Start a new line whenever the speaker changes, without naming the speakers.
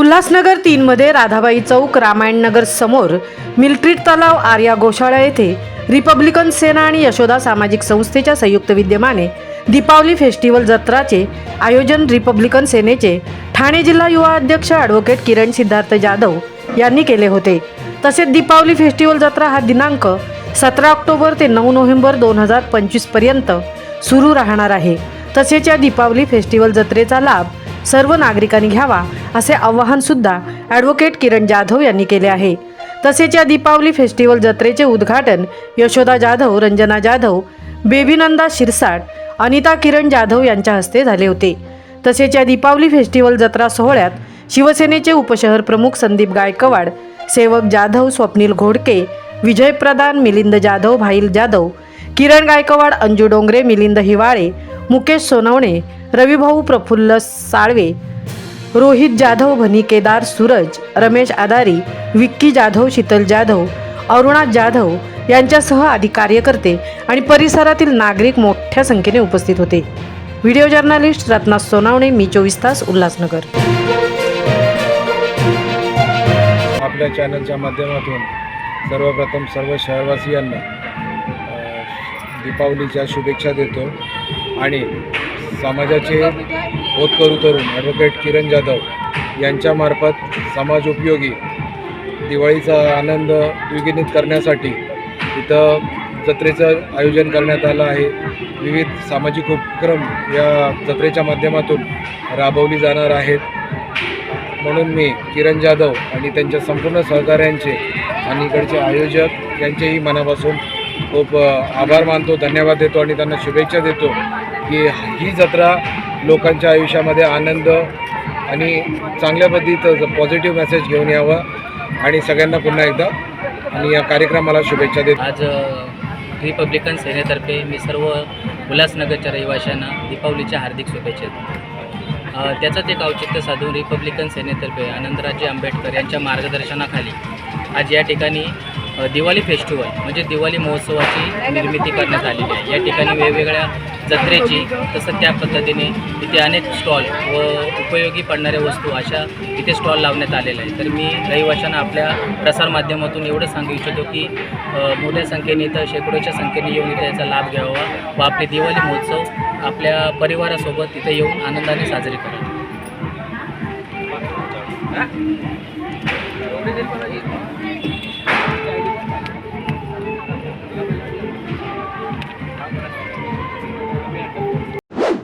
उल्हासनगर तीनमध्ये राधाबाई चौक रामायणनगर समोर मिल्ट्री तलाव आर्या गोशाळा येथे रिपब्लिकन सेना आणि यशोदा सामाजिक संस्थेच्या संयुक्त विद्यमाने दीपावली फेस्टिवल जत्राचे आयोजन रिपब्लिकन सेनेचे ठाणे जिल्हा युवा अध्यक्ष ॲडव्होकेट किरण सिद्धार्थ जाधव यांनी केले होते. तसेच दीपावली फेस्टिवल जत्रा हा दिनांक सतरा ऑक्टोबर ते नऊ नोव्हेंबर दोन हजार पंचवीसपर्यंत सुरू राहणार आहे. तसेच या दीपावली फेस्टिवल जत्रेचा लाभ सर्व नागरिकांनी घ्यावा असे आवाहन सुद्धा ॲडव्होकेट किरण जाधव यांनी केले आहे. तसेच या दीपावली फेस्टिवल जत्रेचे उद्घाटन यशोदा जाधव रंजना जाधव बेबीनंदा शिरसाट अनिता किरण जाधव यांच्या हस्ते झाले होते. तसेच या दीपावली फेस्टिवल जत्रा सोहळ्यात शिवसेनेचे उपशहर प्रमुख संदीप गायकवाड सेवक जाधव स्वप्नील घोडके विजय प्रधान मिलिंद जाधव भाईल जाधव किरण गायकवाड अंजू डोंगरे मिलिंद हिवाळे मुकेश सोनवणे रविभाऊ प्रफुल्ल साळवे रोहित जाधव भनी केदार सूरज रमेश आदारी विक्की जाधव शीतल जाधव अरुणा जाधव यांच्यासह आदी कार्यकर्ते आणि परिसरातील नागरिक मोठ्या संख्येने उपस्थित होते. व्हिडिओ जर्नलिस्ट रत्ना सोनावणे मी चोवीस तास उल्हासनगर.
आपल्या चॅनलच्या माध्यमातून सर्वप्रथम सर्व शहरवासियांना दीपावलीच्या शुभेच्छा देतो. आणि समाजाचे होतकरू तरुण ॲडव्होकेट किरण जाधव यांच्यामार्फत समाज उपयोगी दिवाळीचा आनंद द्विगुणित करण्यासाठी इथं जत्रेचं आयोजन करण्यात आलं आहे. विविध सामाजिक उपक्रम या जत्रेच्या माध्यमातून राबवली जाणार आहेत. म्हणून मी किरण जाधव आणि त्यांच्या संपूर्ण सहकाऱ्यांचे आणि इकडचे आयोजक यांचेही मनापासून खूप आभार मानतो धन्यवाद देतो आणि त्यांना शुभेच्छा देतो की ही जत्रा लोकांच्या आयुष्यामध्ये आनंद आणि चांगल्या पद्धतीचं पॉझिटिव्ह मेसेज घेऊन यावं आणि सगळ्यांना पुन्हा एकदा आणि या कार्यक्रमाला शुभेच्छा देतो.
आज रिपब्लिकन सेनेतर्फे मी सर्व उल्हासनगरच्या रहिवाशांना दीपावलीच्या हार्दिक शुभेच्छा देतो. त्याचंच एक औचित्य साधून रिपब्लिकन सेनेतर्फे आनंदराजे आंबेडकर यांच्या मार्गदर्शनाखाली आज या ठिकाणी दिवाळी फेस्टिवल म्हणजे दिवाळी महोत्सवाची निर्मिती करण्यात आलेली आहे. या ठिकाणी वेगवेगळ्या जत्रेची तसं त्या पद्धतीने इथे अनेक स्टॉल व उपयोगी पडणाऱ्या वस्तू अशा इथे स्टॉल लावण्यात आलेल्या आहे तर मी रहिवाशांना आपल्या प्रसारमाध्यमातून एवढं सांगू इच्छितो की मोठ्या संख्येने इथं शेकडोच्या संख्येने येऊन इथे याचा लाभ घ्यावा व आपले दिवाळी महोत्सव आपल्या परिवारासोबत इथे येऊन आनंदाने साजरी करा